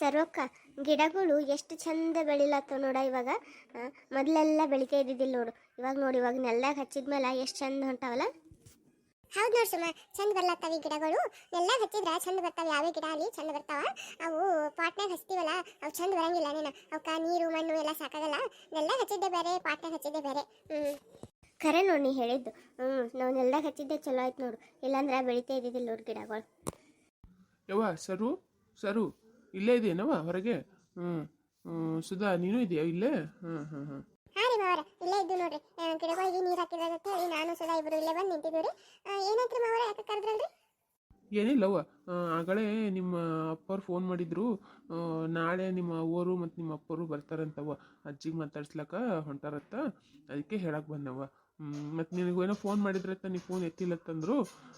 ಸರ್ವಕ್ಕ ಗಿಡಗಳು ಎಷ್ಟು ಚಂದ ಬೆಳಿಲತ್ತ ನೋಡ ಇವಾಗ. ಮೊದಲೆಲ್ಲ ಬೆಳಿತಾ ಇದ್ದಿದ್ದಿಲ್ಲ ನೋಡು. ಇವಾಗ ನೋಡಿ ಇವಾಗ ನೆಲ್ದಾಗ ಹಚ್ಚಿದ್ಮೇಲೆ ಎಷ್ಟು ಚಂದ ಹೊಂಟಾವಲ್ಲ. ಹೌದು ನೋಡಿ ಸುಮ್ಮ ಚಂದ ಬರ್ಲತ್ತಾವ ಈ ಗಿಡಗಳು. ಎಲ್ಲ ಹಚ್ಚಿದ್ರೆ ಚಂದ ಬರ್ತಾವೆ ಯಾವೇ ಗಿಡ ಅಲ್ಲಿ ಚಂದ ಬರ್ತಾವ. ಅವು ಪಾಟ್ನಾಗ ಹಚ್ತೀವಲ್ಲ ಅವು ಚಂದ ಬರಂಗಿಲ್ಲ ನೀನು. ಅವಕ್ಕೆ ನೀರು ಮಣ್ಣು ಎಲ್ಲ ಸಾಕಾಗಲ್ಲ. ನೆಲ್ಲ ಹಚ್ಚಿದ್ದೆ ಬೇರೆ ಪಾಟ್ನಾಗ ಹಚ್ಚಿದ್ದೆ ಬೇರೆ. ಹ್ಞೂ ಖರೆ ನೋಡಿ ನೀ ಹೇಳಿದ್ದು. ಹ್ಞೂ ನಾವು ನೆಲ್ದಾಗ ಹಚ್ಚಿದ್ದೆ ಚಲೋ ಆಯ್ತು ನೋಡು. ಇಲ್ಲಾಂದ್ರೆ ಬೆಳಿತಾ ಇದ್ದಿದ್ದಿಲ್ಲ ನೋಡು ಗಿಡಗಳು. ಯವ್ವ ಸರು ಸರು. ಇಲ್ಲೇ ಇದೆಯೇನವ ಹೊರಗೆ? ಹ್ಞೂ ಸುಧಾ ನೀನು ಇದೆಯಾ ಇಲ್ಲೇ? ಹಾಂ ಹಾಂ ಹಾಂ ಹಾ ರೀ ಮಾವರ ಇಲ್ಲೇ ಇದ್ದು ನೋಡ್ರಿ. ಆ, ಗಿಡಗಳಿಗೆ ನೀರು ಹಾಕಿದಾಗ ಹೇಳಿ ನಾನು ಸದಾ ಇಬ್ರು ಇಲ್ಲೇ ಬಂದು ನಿಂತಿದ್ದೀವಿ ರೀ ಏನೈತ್ರಿ ಮಾವರ ಯಾಕೆ ಕರೆದ್ರಲ್ರಿ? ಏನಿಲ್ಲವ್ವ ಆ, ಆಗಲೇ ನಿಮ್ಮ ಅಪ್ಪರು ಫೋನ್ ಮಾಡಿದ್ರು. ನಾಳೆ ನಿಮ್ಮ ಅವ್ವರು ಮತ್ತು ನಿಮ್ಮ ಅಪ್ಪರು ಬರ್ತಾರಂತವ್ವ. ಅಜ್ಜಿಗೆ ಮಾತಾಡ್ಸ್ಲಕ್ಕ ಹೊಂಟಾರತ್ತ ಅದಕ್ಕೆ ಹೇಳಕ್ಕೆ ಮತ್ತೆ ಮತ್ತು ನಿನಗೇನೋ ಫೋನ್ ಮಾಡಿದ್ರತ್ತ ನೀವು ಫೋನ್ ಎತ್ತಿಲ್ಲತ್ತಂದ್ರು.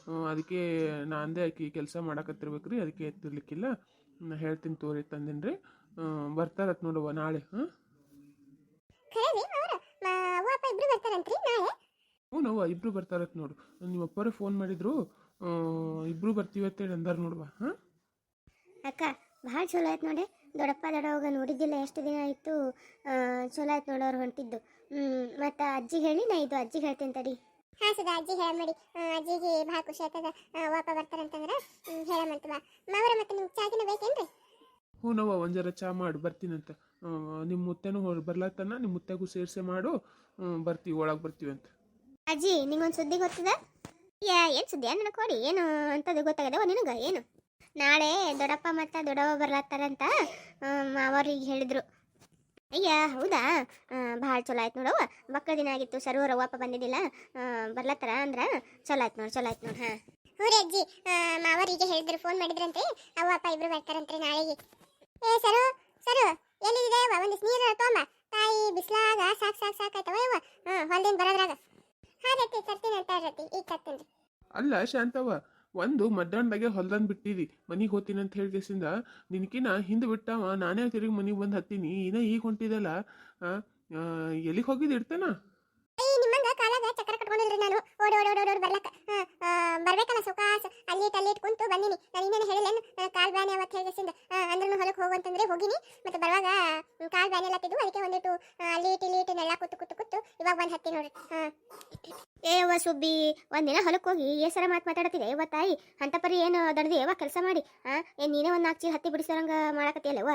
ಆ, ಅದಕ್ಕೆ ನಾ ಅಂದೆ ಆಕಿ ಕೆಲಸ ಮಾಡಕತ್ತಿರ್ಬೇಕ್ರಿ ಅದಕ್ಕೆ ಎತ್ತಿರ್ಲಿಕ್ಕಿಲ್ಲ. ನಾ ಹೇಳ್ತೀನಿ ತೋರಿ ತಂದಿನ್ರಿ. ರೀ ಬರ್ತಾರತ್ ನೋಡವ್ವ ನಾಳೆ ಹಾಂ? ಹ್ಞೂ ನೋವ ಇಬ್ರು ಬರ್ತಾರತ್ ನೋಡು. ನಿಮ್ಮ ಅಪ್ಪರೇ ಫೋನ್ ಮಾಡಿದ್ರು ಇಬ್ರು ಬರ್ತೀವಿ ಅಂತೇಳಿ ಅಂದಾರ ನೋಡುವ ಹಾಂ? ಅಕ್ಕ ಭಾಳ ಚಲೋ ಆಯ್ತು ನೋಡಿ ದೊಡ್ಡಪ್ಪ ದೊಡ್ಡವಾಗ ನೋಡಿದ್ದಿಲ್ಲ ಎಷ್ಟು ದಿನ ಆಯಿತು ಚಲೋ ಆಯ್ತು ನೋಡೋರು ಹೊಂಟಿದ್ದು. ಮತ್ತು ಅಜ್ಜಿಗೆ ಹೇಳಿ ನಾ ಇದು ಅಜ್ಜಿಗೆ ಹೇಳ್ತೀನಿ ತಡಿ. ಹಾ ಸುಧಾ ಅಜ್ಜಿ ಹೇಳ ಅಜ್ಜಿಗೆ ಭಾಳ ಖುಷಿ ಆಯ್ತದ ವಾಪ ಬರ್ತಾರಂತಂದ್ರ ಹೇಳಮಂತ ಬಾ ಮಾವರ ಮತ್ತೆ ನಿಮ್ಗೆ ಚಾಗಿನ ಬೇಕೇನ್ರಿ ಹ್ಞೂ ನೋವ ಒಂದು ಜರ ಚಾ ಮಾಡು ಬರ್ತೀನಂತ ನಿಮ್ಮ ಮುತ್ತೆನೂ ಹೊರ ಬರ್ಲತ್ತನ ನಿಮ್ಮ ಮುತ್ತೆಗೂ ಸೇರ್ಸೆ ಮಾಡು ಬರ್ತೀವಿ ಒಳಗೆ ಬರ್ತೀವಿ ಅಂತ. ಅಜ್ಜಿ ನಿಂಗೊಂದು ಸುದ್ದಿ ಗೊತ್ತದ? ಯಾ ಏನು ಸುದ್ದಿ? ಅಂದ್ರೆ ಕೊಡಿ? ಏನು ಅಂತದು ಗೊತ್ತಾಗದವ ನಿನಗೆ? ಏನು? ನಾಳೆ ದೊಡ್ಡಪ್ಪ ಮತ್ತು ದೊಡ್ಡವ ಬರ್ಲತ್ತಾರಂತ ಅವರಿಗೆ ಹೇಳಿದ್ರು. ಅಯ್ಯ ಹೌದಾ? ಭಾಳ ಚಲೋ ಆಯ್ತು ನೋಡವ್ವ. ಮಕ್ಕಳ ದಿನ ಆಗಿತ್ತು ಸರ್ವರ ಅವ್ವಪ್ಪ ಬಂದಿದ್ದಿಲ್ಲ. ಬರ್ಲತ್ತರ ಅಂದ್ರೆ? ಚಲೋ ಆಯ್ತು ನೋಡಿ ಚಲೋ ಆಯ್ತು ನೋಡಿ ಹಾಂ. ಹ್ಞೂ ರೀ ಅಜ್ಜಿ. ಮಾವರಿಗೆ ಹೇಳಿದ್ರು ಫೋನ್ ಮಾಡಿದ್ರಂತೆ. ಅವ್ವ ಅಪ್ಪ ಇಬ್ರು ಬರ್ತಾರಂತೆ ನಾಳೆಗೆ. ಏ ಸರು ಸರು ಎಲ್ಲಿದೆ ಅವ್ವ? ಒಂದಿಷ್ಟು ನೀರು ತೊಂಬ ತಾಯಿ ಬಿಸ್ಲಾಗ ಸಾಕು ಸಾಕು ಸಾಕಾಯ್ತವ ಯವ್ವ ಹ್ಞೂ ಹೊಲ್ದಿಂದ ಬರೋದ್ರಾಗ. ಹಾ ರತಿ ತರ್ತೀನಿ ಅಂತ ರತಿ. ಈಗ ತರ್ತೀನಿ ಅಲ್ಲ ಶಾಂತವ್ವ ಒಂದು ಮಧ್ಯಾಹ್ನದಾಗೆ ಹೊಲ್ದಂದು ಬಿಟ್ಟಿದಿ. ಮನೆಗೆ ಹೋಗ್ತೀನಿ ಅಂತ ಹೇಳಿಕೆಸಿಂದ ನಿನಕಿನ ಹಿಂದೆ ಬಿಟ್ಟವ, ನಾನೇ ತಿರುಗಿ ಮನೆಗೆ ಬಂದು ಹತ್ತೀನಿ, ಇನ್ನ ಈಗ ಹೊಂಟಿದಲ್ಲ ಎಲ್ಲಿಗೆ ಹೋಗಿದ್ದು ಇಡ್ತಾನ? ಚಕ್ರ ಕಟ್ಕೊಂಡಿಲ್ರಿ ನಾನು. ಓಡಿ ಓಡಿ ಓಡಿ ಓಡಿ ಬರ್ಲಕ್ಕ ಹಾ, ಆ, ಬರ್ಬೇಕಲ್ಲ ಸುಖಾಸ ಅಲ್ಲಿ ಅಲ್ಲಿ ಕುಂತು ಬಂದಿನಿ. ನಾನು ಇನ್ನೇನು ಹೇಳಿಲ್ಲೇನು? ನನ್ನ ಕಾಲ್ ಬ್ಯಾನೆ ಅವತ್ತು ಹೇಳಿಸಿಂದ ಅಂದ್ರೂ ಹೊಲಕ್ಕೆ ಹೋಗು ಅಂತಂದ್ರೆ ಹೋಗಿನಿ. ಮತ್ತೆ ಬರುವಾಗ ಕಾಲ್ ಬ್ಯಾನೆ ಎಲ್ಲತ್ತಿದ್ದು ಅದಕ್ಕೆ ಒಂದಿಟ್ಟು ಅಲ್ಲಿ ಇಟ್ಟು ಇಲ್ಲಿ ಇಟ್ಟು ನೆಲ್ಲ ಕೂತು ಕೂತು ಕೂತು ಇವಾಗ ಬಂದು ಹತ್ತಿ ನೋಡ್ರಿ. ಹಾ ಏ, ಅವ್ವ ಸುಬ್ಬಿ, ಒಂದಿನ ಹೊಲಕ್ಕೆ ಹೋಗಿ ಏಸರ ಮಾತು ಮಾತಾಡತ್ತಿದೆ. ಅವ್ವ ತಾಯಿ, ಅಂತ ಪರಿ ಏನು ದಡ್ದು ಯಾವ ಕೆಲಸ ಮಾಡಿ. ಆ ಏನ್ ನೀನೇ ಒಂದು ನಾಲ್ಕು ಚೀಲ ಹತ್ತಿ ಬಿಡಿಸೋರಂಗ ಮಾಡಕತ್ತಿಯಲ್ಲವ್ವ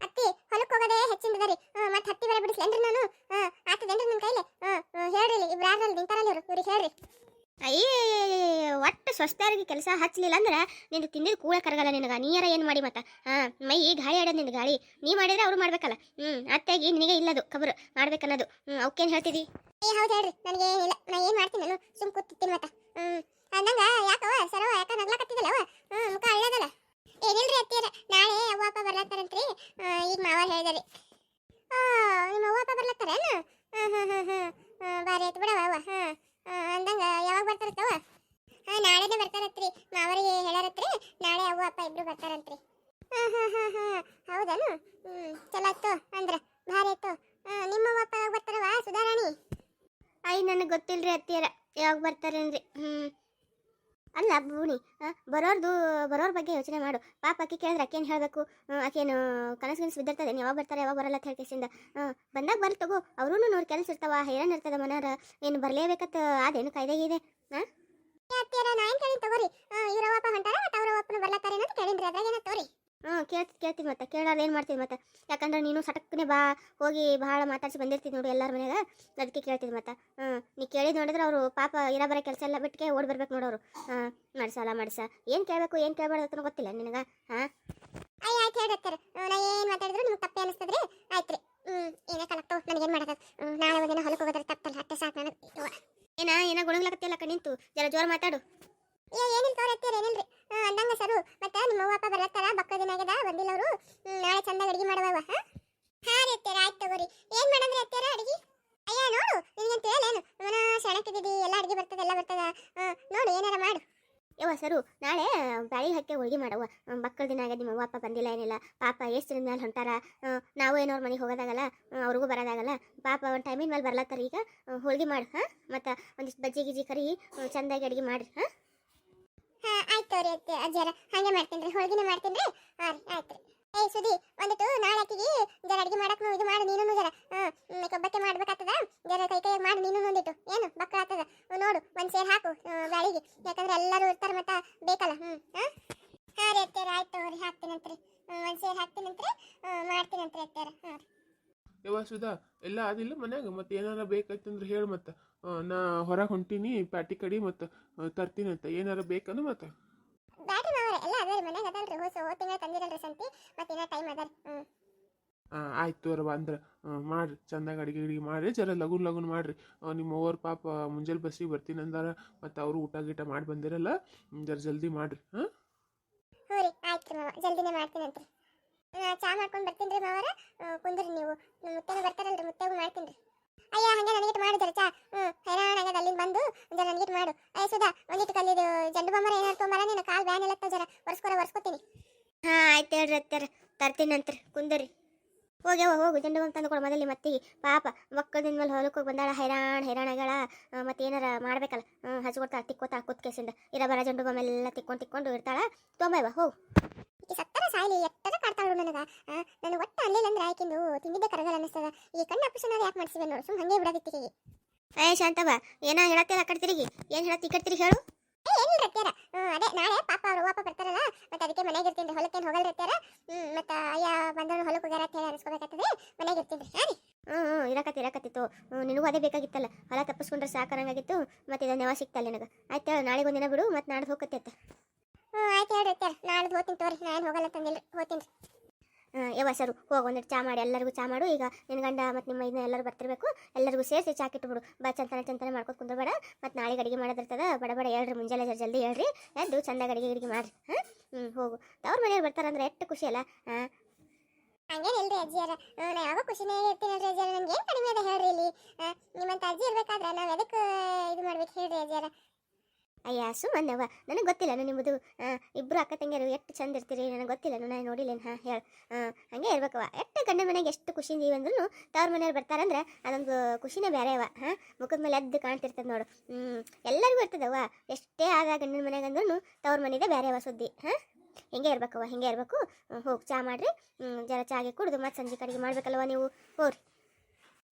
ಅತ್ತಿ ಹೊಲಕ್ಕೆ ಹೋಗೋದೇ ಹೆಚ್ಚಿಂದದ ರೀ ಮತ್ತೆ ಹತ್ತಿ ಬಿಡಿಸಿ ಬಿಡಿಸ್ಲೇನ್ರಿ ನಾನು. ಹಾ ಆತದೇನ್ರಿ ನಿಮ್ಮ ಕೈಲಿ? ಹೇಳ್ರಿ ಇಬ್ರು ಯಾರಲ್ಲಿ ನಿಂತಾರಲ್ಲ ಇವ್ರು. ಇವ್ರಿಗೆ ಹೇಳ್ರಿ. ಅಯ್ಯ ಸ್ವಸ್ಥರಿಗೆ ಕೆಲಸ ಹಚ್ಚಲಿಲ್ಲ ಅಂದ್ರೆ ನಿನ್ನ ತಿಂದಿದ್ದು ಕೂಡ ಕರಗಲ್ಲ ನಿನಗ. ನೀರ ಏನು ಮಾಡಿ ಮತ್ತ? ಹಾ, ಮೈ ಗಾಳಿ ಆಡೋದು ನಿನ್ನ ಗಾಳಿ. ನೀ ಮಾಡಿದ್ರೆ ಅವ್ರು ಮಾಡ್ಬೇಕಲ್ಲ. ಹ್ಞೂ ಅತ್ತಾಗಿ ನಿನಗೆ ಇಲ್ಲದು ಕಬರು. ಮಾಡ್ಬೇಕನ್ನೋದು. ಹ್ಞೂ ಅವಕ್ಕೇನು ಹೇಳ್ತಿದಿ? ಏ, ಹೌದು ಹೇಳ್ರಿ. ನನಗೆ ಏನಿಲ್ಲ ನಾ ಏನು ಮಾಡ್ತೀನಿ ನಾನು ಸುಮ್ ಕೂತಿರ್ತೀನಿ ಮತ್ತೆ. ಹ್ಮ್, ಅಂದಂಗ ಯಾಕವ ಸರವ ಯಾಕ ನಗ್ಲಾಕತ್ತಿದಲ್ಲವ ಹ್ಮ್ ಮುಖ ಅಳ್ಳದಲ್ಲ ಏನಿಲ್ರಿ ಅತ್ತಿಯರ ನಾಳೆ ಅವ್ವ ಅಪ್ಪ ಬರ್ಲತ್ತಾರಂತ್ರಿ ಆ, ಈಗ ಮಾವ ಹೇಳಿದರಿ ಆ ನಿಮ್ಮ ಅವ್ವ ಅಪ್ಪ ಬರ್ಲತ್ತಾರೇನು ಹ್ಮ್ ಹ್ಮ್ ಹ್ಮ್ ಹ್ಮ್ ಬಾರಿ ಆಯ್ತು ಬಿಡವ ಅವ್ವ ಹಾ ಅಂದಂಗ ಯಾವಾಗ ಬರ್ತಾರತ್ತವ ಹಾ ನಾಳೆನೇ ಬರ್ತಾರತ್ರಿ ಮಾವರಿಗೆ ಹೇಳಾರತ್ರಿ ನಾಳೆ ಅವ್ವ ಅಪ್ಪ ಇಬ್ರು ಬರ್ತಾರಂತ್ರಿ. ಹಾಂ ಹಾಂ ಹಾ ಹಾ. ಹೌದನು? ಹ್ಮ್ ಚಲೋ ಆಯ್ತು. ಅಂದ್ರ ಭಾರಿ ಆಯ್ತು. ನಿಮ್ಮ ಅಪ್ಪ ಯಾವಾಗ ಬರ್ತಾರವಾ ಸುಧಾರಾಣಿ? ಅಯ್ಯ ನನಗೆ ಗೊತ್ತಿಲ್ಲರಿ ಅತ್ತಿಯರ. ಯಾವಾಗ ಬರ್ತಾರೇನ್ರಿ? ಹ್ಞೂ ಅಲ್ಲ ಆ, ಬರೋರ್ದು ಬರೋರ ಬಗ್ಗೆ ಯೋಚನೆ ಮಾಡು. ಪಾಪ ಅಕ್ಕಿ ಕೇಳಿದ್ರೆ ಆಕೇನು ಹೇಳಬೇಕು? ಆಕೇನು ಕನಸು ಕನಸು ಬಿದ್ದಿರ್ತದೆ. ಯಾವಾಗ ಬರ್ತಾರೆ ಯಾವಾಗ ಬರಲ್ಲ ಅಂತ ಹೇಳ್ಕೇಸಿಂದ ಬಂದಾಗ ಬರ್ಲಿ ತಗೋ. ಅವ್ರೂ ನೋಡಿ ಕೆಲಸ ಇರ್ತಾವ. ಹೈರಾಣ ಇರ್ತದ ಮನಾರ. ಏನು ಬರಲೇಬೇಕತ್ತ ಅದೇನು ಕಾಯ್ದೆಗಿದೆ ಇದೆ ಅತ್ತಿಯರ ನಾ ಏನು ಕೇಳಿನ ತಗೋರಿ. ಇವರವಪ್ಪ ಅಪ್ಪ ಹೊಂಟಾರ ಮತ್ತೆ ಅವರವಪ್ಪನ ಅಪ್ಪನ ಬರ್ಲತ್ತಾರೇನೋ ಅಂತ ಕೇಳಿನ್ರಿ. ಅದ್ರಾಗ ಏನ ತಗೋರಿ ಹ್ಞೂ ಕೇಳ್ತಿ ಕೇಳ್ತೀನಿ ಮತ್ತೆ. ಕೇಳಾರ ಏನು ಮಾಡ್ತೀನಿ ಮತ್ತೆ? ಯಾಕಂದ್ರೆ ನೀನು ಸಟಕ್ಕನೆ ಬಾ ಹೋಗಿ ಭಾಳ ಮಾತಾಡ್ಸಿ ಬಂದಿರ್ತೀನಿ ನೋಡಿ ಎಲ್ಲರ ಮನ್ಯಾಗ. ಅದಕ್ಕೆ ಕೇಳ್ತೀನಿ ಮತ್ತೆ. ಹ್ಞೂ ನೀ ಕೇಳಿದ್ ನೋಡಿದ್ರೆ ಅವರು ಪಾಪ ಇರೋ ಬರೋ ಕೆಲಸ ಎಲ್ಲ ಬಿಟ್ಟಿಗೆ ಓಡಿ ಬರ್ಬೇಕು ನೋಡೋರು. ಹಾಂ ಮಾಡ್ಸಲ್ಲ ಮಾಡ್ಸ. ಏನು ಕೇಳಬೇಕು ಏನು ಕೇಳಬಾರ್ದು ಗೊತ್ತಿಲ್ಲ ನಿನಗೆ. ಹಾಂ? ಆಯ್ತು ಹೇಳ್ರಿ ಅತ್ತಿಯರ ನಾ ಏನ್ ಮಾತಾಡಿದ್ರು ನಿಮ್ಗೆ ತಪ್ಪೇ ಅನಿಸ್ತದ್ರಿ ಆಯ್ತ್ರಿ ಹ್ಮ್ ಏನ ಕಲಕ್ತು ನನಗೇನ್ ಮಾಡಕ ನಾಳೆ ಒಂದಿನ ಹೊಲಕ್ಕೆ ಹೋಗೋದ್ರ ತಪ್ಪಲ್ಲ ಅಟ್ಟೆ ಸಾಕು ನನಗೆ ಏನ ಏನ ಗುಣಗ್ಲಕತ್ತಿಲ್ಲ ನಿಂತು ಜರ ಜೋರು ಮಾತಾಡು ಏ ಏನಿಲ್ಲ ತಗೋರಿ ಅತ್ತಿಯರ ಏನಿಲ್ರಿ ಆ, ಅಂದಂಗ ಸರು ಮತ್ತೆ ನಿಮ್ಮ ಅವ್ವ ಅಪ್ಪ ಬರ್ಲತ್ತಾರ ಬಕ್ಕ ದಿನ ಆಗ್ಯದ ಬಂದಿಲ್ಲ ಅವರು ನಾಳೆ ಚಂದಾಗ ಅಡಿಗೆ ಮಾಡವ ಹಾ ಹಾ ರೀ ಅತ್ತಿಯರ ಆಯ್ತು ತಗೋರಿ ಏನ್ ಮಾಡಂದ್ರಿ ಅತ್ತಿಯರ ಅಡಿಗೆ ಅಯ್ಯ ನೋಡು ನಿನಗೇನು ತಿಳಿಯಲೇನು ಅವನ ಸೆಣಕಿದ್ದೀವಿ ಎಲ್ಲ ಅಡಿಗೆ ಬರ್ತದ ಎಲ್ಲ ಬರ್ತದ ಆ, ನೋಡು ಏನಾರ ಮಾಡು ಯವ್ವ ಸರು, ನಾಳೆ ಬ್ಯಾಳಿ ಹಾಕಿ ಹೋಳಿಗೆ ಮಾಡವ್ವ ಮಕ್ಕಳ ದಿನ ಆಗ್ಯದ ನಿಮ್ಮ ಅಪ್ಪ ಬಂದಿಲ್ಲ ಏನಿಲ್ಲ. ಪಾಪ ಎಷ್ಟು ದಿನ ಮೇಲೆ ಹೊಂಟಾರ? ನಾವು ಏನೋ ಅವ್ರ ಮನೆಗೆ ಹೋಗೋದಾಗಲ್ಲ ಅವ್ರಿಗೂ ಬರೋದಾಗಲ್ಲ. ಪಾಪ ಒಂದು ಟೈಮಿನ ಮೇಲೆ ಬರ್ಲತ್ತಾರ ಈಗ. ಹೋಳಿಗೆ ಮಾಡಿ, ಹಾಂ? ಮತ್ತು ಒಂದಿಷ್ಟು ಬಜ್ಜಿ ಗಿಜ್ಜಿ ಕರಿ ಚೆಂದಾಗಿ ಅಡುಗೆ ಮಾಡಿರಿ, ಹಾಂ? ಹಾ, ಆಯ್ತು ಅತ್ತೆ ಅಜ್ಜಾರ ಹಾಗೆ ಮಾಡ್ತೀನಿ ರೀ ಹೋಳ್ಗಿನ ಮಾಡ್ತೀನಿ ರೀ ಹಾಂ ಆಯ್ತು ರೀ ಏ ಸುದಿ ಒಂದಿಟ್ಟು ನಾಳೆ ಆಕಿಗೆ ಜರ ಅಡುಗೆ ಮಾಡಕ್ಕೆ ಇದು ಮಾಡು ನೀನು ಜರ. ಒಬ್ಬಕ್ಕೆ ಮಾಡ್ಬೇಕಾಗ್ತದ ಜರ ಕೈ ಕೈ ಮಾಡಿ ನೀನು ಒಂದಿಟ್ಟು ಏನು ಬಕ್ಕ ಆಗ್ತದ ನೋಡು ಒಂದ್ ಸೇರ್ ಹಾಕು ಆ, ಬ್ಯಾಳಿಗೆ ಯಾಕಂದ್ರೆ ಎಲ್ಲರೂ ಇರ್ತಾರ ಮತ್ತ ಬೇಕಲ್ಲ ಹ್ಮ್ ಹಾ ಹಾ ರೀ ಅತ್ತೆರ ಆಯ್ತು ತಗೋರಿ ಹಾಕ್ತೀನಂತ್ರಿ ಹ್ಮ್, ಒಂದ್ ಸೇರ್ ಹಾಕ್ತೀನಂತ್ರಿ ಆ, ಮಾಡ್ತೀನಂತ್ರಿ ಅತ್ತೆರ ಹಾ ರೀ. ಎಲ್ಲ ಆದಿಲ್ಲ ಮನ್ಯಾಗ ಮತ್ತೆ ಏನಾರ ಬೇಕಾಯ್ತಂದ್ರೆ ಹೇಳು ಮತ್ತೆ. ನಾ ಹೊರಗೆ ಹೊಂಟೀನಿ ಪ್ಯಾಟಿ ಕಡಿ ಮತ್ತು ತರ್ತೀನಿ ಅಂತ. ಏನಾರ ಬೇಕಂದ್ರೆ ಮತ್ತೆ. ಬ್ಯಾಟ್ರಿ ಮಾವರ ಎಲ್ಲ ಅದಾರಿ ಮನ್ಯಾಗ ಅದಲ್ರಿ ಹೊಸ ಹೋದ ತಿಂಗಳ ತಂದಿರಲ್ರಿ ಸಂತಿ. ಮತ್ತೆ ಇನ್ನ ಟೈಮ್ ಅದಾರಿ ಆಯ್ತು ಅವ್ರವ ಅಂದ್ರೆ ಮಾಡಿರಿ ಚಂದಾಗ ಅಡಿಗೆ ಗಿಡಿಗೆ ಮಾಡಿರಿ ಜರ ಲಗುನ್ ಲಗುನ್ ಮಾಡಿರಿ. ನಿಮ್ಮ ಓವರ್ ಪಾಪ ಮುಂಜಾನೆ ಬಸ್ಸಿಗೆ ಬರ್ತೀನಿ ಅಂದಾರ ಮತ್ತೆ ಅವರು ಊಟ ಗೀಟ ಮಾಡಿ ಬಂದಿರಲ್ಲ ಜರ ಜಲ್ದಿ ಮಾಡಿರಿ ಹಾಂ? ಹ್ಞೂ ರೀ ಆಯ್ತು ರೀ ಮಾವ ಜಲ್ದಿನೇ ಮಾಡ್ತೀನಂತ್ರಿ ಚಾ ಮಾಡ್ಕೊಂಡು ಬರ್ತೀನಿ ರೀ ಮಾವರ. ಕುಂದ್ರಿ ನೀವು. ನಮ್ಮ ಮುತ್ತೆಗೆ ಬರ್ತಾರಲ್ರಿ ಮುತ್ತೆಗೂ ಮಾಡ್ತೀನಿ ರೀ. ಅಯ್ಯ, ಹಂಗೆ ನನಗಿಟ್ಟು ಮಾಡು ಚಾ. ಹ್ಞೂ ಹೈರಾಣ ಆಗ್ಯದ ಅಲ್ಲಿಂದ ಬಂದು. ಅಂದ್ರೆ ನನಗಿಟ್ಟು ಮಾಡು. ಅಯ್ಯ ಸುಧಾ ಒಂದಿಟ್ಟು ಕಲ್ಲಿದು ಜಂಡು ಬಾಂಬರ ಏನಾರು ತೊಂಬರ ನೀನು ಕಾಲು ಬ್ಯಾನ್ ಎಲ್ಲ ಜರ. ಒರ್ಸ್ಕೊರ, ಒರ್ಸ್ಕೊತೀನಿ. ಹಾಂ, ಆಯ್ತು ಹೇಳ್ರಿ ಅತ್ತಾರ ಕುಂದ್ರಿ. ಕುಂದರಿ ಹೋಗ್ಯವ ಹೋಗು. ಜಂಡು ಬಾಮ್ ತಂದು ಕೊಡು ಮೊದಲಿ ಮತ್ತಿಗೆ ಪಾಪ ಮಕ್ಕಳದಿಂದ ಮೇಲೆ ಹೊಲಕ್ಕೆ ಹೋಗಿ ಬಂದಾಳ. ಹೈರಾಣ ಹೈರಾಣಗಳ ಮತ್ತೆ ಏನಾರ ಮಾಡ್ಬೇಕಲ್ಲ. ಹ್ಞೂ ತಿಕ್ಕೋತಾ ಕೂತ್ ಕೇಸಿಂದ. ಇರ ಬರ ಜಂಡು ಬಾಮ್ ಎಲ್ಲ ತಿಕ್ಕೊಂಡು ತಿಕ್ಕೊಂಡು ಇರ್ತಾಳ. ತೊಂಬೈವ ಹೋಗು. ಈಕೆ ಸತ್ತರ ಸಾಯಲಿ ಎತ್ತದ ಕಾಡ್ತಾಳು ನನಗ? ನನಗೆ ಒಟ್ಟ ಅಲ್ಲಿಲ್ಲ ಅಂದ್ರೆ ಆಯ್ಕಿಂದು ತಿಂದಿದ್ದ ಕರಗಲ್ಲ ಅನಿಸ್ತದ ಈ ಕಣ್ಣ ಆಪರೇಷನ್ ಯಾಕೆ ಮಾಡಿಸಿವೆ ನೋಡು? ಸುಮ್ಮ ಹಂಗೆ ಬಿಡೋದಿತ್ತಿಗೆ ಏ ಶಾಂತವ ಏನೋ ಹೇಳತ್ತಿಲ್ಲ ಆ ಕಡೆ ತಿರುಗಿ ಏನು ಹೇಳತ್ತಿ ಈ ಕಡೆ ತಿರುಗಿ ಹೇಳು ಏನಿಲ್ಲ ರತ್ಯಾರ ಅದೇ ನಾಳೆ ಪಾಪ ಅವ್ರು ವಾಪ ಬರ್ತಾರಲ್ಲ ಮತ್ತೆ ಅದಕ್ಕೆ ಮನೆಗೆ ಇರ್ತೀನಿ ಹೊಲಕ್ಕೇನು ಹೋಗಲ್ಲ ರತ್ಯಾರ ಮತ್ತೆ ಅಯ್ಯ ಬಂದವರು ಹೊಲಕ್ಕೆ ಹೋಗ್ಯಾರ ಅಂತ ಹೇಳಿ ಅನ್ಸ್ಕೋಬೇಕಾಗ್ತದೆ. ಮನೆಗೆ ಇರ್ತೀನಿ ಹಾಂ ರೀ ಹ್ಞೂ ಹ್ಞೂ ಇರಕತ್ತಿ ಇರಕತ್ತಿತ್ತು ನಿನಗೂ ಅದೇ ಬೇಕಾಗಿತ್ತಲ್ಲ? ಹೊಲ ತಪ್ಪಿಸ್ಕೊಂಡ್ರೆ ಸಾಕಾರಂಗಾಗಿತ್ತು ಮತ್ತೆ ಇದನ್ನ ನೆವ ಸಿಗ್ತಲ್ಲ ನಿನಗೆ? ಆಯ್ತು ಹೇಳು ನಾಳೆಗೆ ಒಂದಿನ ಬಿಡು ಮತ್ತೆ ನಾಡ್ದು ಹೋಗತ್ತೆ ಹ್ಞೂ ಆಯ್ತು ಹೇಳ್ರಿ ಅತ್ತೆ ನಾಳೆ ಹೋಗ್ತೀನಿ ತೋರಿ. ನಾನು ಹೋಗಲ್ಲ ತಂದಿಲ್ಲ ಹೋಗ್ತೀನಿ ಹಾಂ ಯವ್ವ ಸರು ಹೋಗಿ ಒಂದಿಟ್ಟು ಚಾ ಮಾಡಿ ಎಲ್ಲರಿಗೂ ಚಾ ಮಾಡು. ಈಗ ನಿನ್ನ ಗಂಡ ಮತ್ತು ನಿಮ್ಮ ಇದನ್ನ ಎಲ್ಲರೂ ಬರ್ತಿರ್ಬೇಕು. ಎಲ್ಲರಿಗೂ ಸೇರಿಸಿ ಚಾ ಕಿಟ್ಬಿಡು. ಬಾ ಚಂತನ ಚಂತನ ಮಾಡ್ಕೊತ ಕುಂದ್ರಬೇಡ ಮತ್ತು ನಾಳೆಗೆ ಅಡಿಗೆ ಮಾಡೋದಿರ್ತದ ಬಡ ಬಡ ಹೇಳ್ರಿ ಮುಂಜಾನೆ ಜರ ಜಲ್ದಿ ಹೇಳ್ರಿ. ಎದ್ದು ಚಂದ ಅಡಿಗೆ ಗಿಡಿಗೆ ಮಾಡ್ರಿ. ಹಾಂ ಹ್ಞೂ ಹೋಗು. ಅವ್ರ ಮನೆಯವ್ರು ಬರ್ತಾರಂದ್ರೆ ಎಷ್ಟು ಖುಷಿ ಅಲ್ಲ. ಹಾಂ ಹಂಗೇನಿಲ್ರಿ ಅಜ್ಜಿಯರ. ನಾ ಯಾವಾಗ ಖುಷಿನೇ ಇರ್ತೀನಲ್ರಿ ಅಜ್ಜಿಯರ. ನನಗೆ ಏನು ಕಡಿಮೆ ಅದ ಹೇಳ್ರಿ ಇಲ್ಲಿ. ನಿಮ್ಮಂತ ಅಜ್ಜಿ ಇರ್ಬೇಕಾದ್ರೆ ನಾವು ಎದಕ್ಕೆ ಇದು ಮಾಡ್ಬೇಕು ಹೇಳ್ರಿ ಅಜ್ಜಿಯರ. ಅಯ್ಯ ಸುಮ್ಮನೆವ್ವ ನನಗೆ ಗೊತ್ತಿಲ್ಲ ನಿಮ್ಮದು? ಇಬ್ಬರು ಅಕ್ಕ ತಂಗಿಯರು ಎಷ್ಟು ಚಂದ ಇರ್ತೀರಿ? ನನಗೆ ಗೊತ್ತಿಲ್ಲ ನಾನು ನೋಡಿಲ್ಲೇನು? ಹಾಂ, ಹೇಳಿ. ಹಂಗೆ ಇರ್ಬೇಕವ ಎಷ್ಟು ಗಂಡ ಮನೆಗೆ ಎಷ್ಟು ಖುಷಿ ಇವೆ ಅಂದ್ರೂ ತವ್ರ ಮನೆಯವ್ರು ಬರ್ತಾರಂದ್ರೆ ಅದೊಂದು ಖುಷಿನೇ ಬೇರೆ ಅವ ಹಾಂ? ಮುಖದ ಮೇಲೆ ಎದ್ದು ಕಾಣ್ತಿರ್ತದೆ ನೋಡು. ಹ್ಞೂ ಎಲ್ಲರಿಗೂ ಇರ್ತದವ್ವ. ಎಷ್ಟೇ ಆದ ಗಂಡನ ಮನೆಗೆ ಅಂದ್ರೂ ತವ್ರ ಮನೆಯದೇ ಬೇರೆ ಅವ ಸುದ್ದಿ, ಹಾಂ? ಹಿಂಗೆ ಇರ್ಬೇಕವ್ವ ಹಿಂಗೆ ಇರ್ಬೇಕು. ಹೋಗಿ ಚಾ ಮಾಡಿರಿ. ಜರ ಚಾಗೆ ಕುಡಿದು ಮತ್ತೆ ಸಂಜೆ ಕಡೆಗೆ ಮಾಡ್ಬೇಕಲ್ವ ನೀವು. ಹೋಗ್ರಿ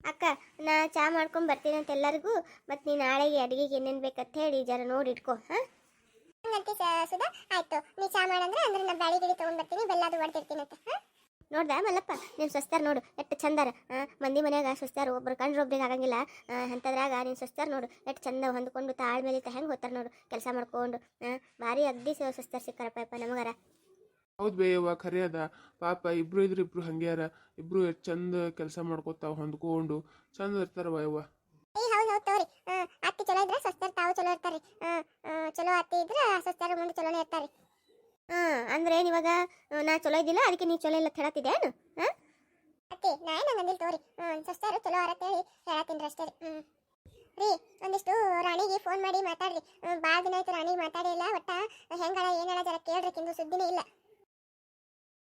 ಅಕ್ಕ ನಾ ಚಾ ಮಾಡ್ಕೊಂಡು ಬರ್ತೀನಿ ಅಂತ ಎಲ್ಲರಿಗೂ ಮತ್ತು ನೀನು ನಾಳೆಗೆ ಅಡುಗೆಗೆ ಏನೇನು ಬೇಕಂತ ಹೇಳಿ ಜರ ನೋಡಿ ಇಟ್ಕೋ ಹಾಂ? ಹಂಗಂತೆ ಸುಧಾ ಆಯ್ತು. ನೀ ಚಾ ಮಾಡಂದ್ರೆ ಅಂದ್ರೆ ನಾ ಬ್ಯಾಳಿ ಗಿಡಿ ತೊಗೊಂಡ್ ಬರ್ತೀನಿ ಬೆಲ್ಲ ಅದು ಹೊಡ್ದಿರ್ತೀನಿ ಅಂತ ಹಾಂ? ನೋಡ್ದ ಮಲ್ಲಪ್ಪ? ನೀನು ಸ್ವಸ್ತಾರ ನೋಡು ಎಷ್ಟು ಚಂದಾರ ಮಂದಿ ಮನ್ಯಾಗ ಸ್ವಸ್ತಾರ ಒಬ್ರು ಕಂಡ್ರೆ ಒಬ್ರಿಗೆ ಆಗಂಗಿಲ್ಲ ಅಂಥದ್ರಾಗ ನಿನ್ನ ಸ್ವಸ್ತಾರ ನೋಡು ಎಷ್ಟು ಚಂದ ಹೊಂದ್ಕೊಂಡು ತಾಳ್ಮೇಲೆ ಹೆಂಗೆ ಹೋಗ್ತಾರೆ ನೋಡು ಕೆಲಸ ಮಾಡ್ಕೊಂಡು ಹಾಂ? ಭಾರಿ ಅಗ್ದಿ ಸ್ವಸ್ತಾರ ಸಿಕ್ಕಾರಪ್ಪ ನಮಗಾರ. ಹೌದು ಬೇಯವ್ವ ಖರೆ ಅದ. ಪಾಪ ಇಬ್ರು ಇದ್ರ ಇಬ್ರು ಹಂಗ್ಯಾರ ಇಬ್ರು ಎಷ್ಟು ಚಂದ ಕೆಲಸ ಮಾಡ್ಕೋತಾವ ಹೊಂದ್ಕೊಂಡು. ಚಂದ ಇರ್ತಾರವ್ವ ಯವ್ವ. ಏ ಹೌದು ಹೌದು ತಗೋರಿ. ಅತ್ತಿ ಚಲೋ ಇದ್ರೆ ಸ್ವಸ್ಥರು ತಾವು ಚಲೋ ಇರ್ತಾರೆ. ಚಲೋ ಅತ್ತಿ ಇದ್ರೆ ಸ್ವಸ್ಥರು ಮುಂದೆ ಚಲೋನೇ ಇರ್ತಾರೆ. ಹಾಂ ಅಂದ್ರೆ ಇವಾಗ ನಾ ಚಲೋ ಇದ್ದಿಲ್ಲ ಅದಕ್ಕೆ ನೀ ಚಲೋ ಇಲ್ಲ ಹೇಳತ್ತಿದ್ದೇನು ಹಾಂ ಅತ್ತಿ ನಾ ಏನು ಅಂದಿಲ್ಲ ತಗೋರಿ. ಹ್ಞೂ ಚಲೋ ಅರತ್ತೇಳಿ ಹೇಳತ್ತೀನಿ ಅಷ್ಟೇ ರೀ. ಹ್ಞೂ ರೀ ಒಂದಿಷ್ಟು ರಾಣಿಗೆ ಫೋನ್ ಮಾಡಿ ಮಾತಾಡ್ರಿ. ಭಾಳ ದಿನ ಆಯ್ತು ರಾಣಿಗೆ ಮಾತಾಡಿಲ್ಲ ಒಟ್ಟ ಹೆಂಗಳ ಏನೇಳ ಜರ ಕೇಳ್ರಿ ಕಿಂದು ಸುದ್ದಿನೇ ಇಲ್ಲ.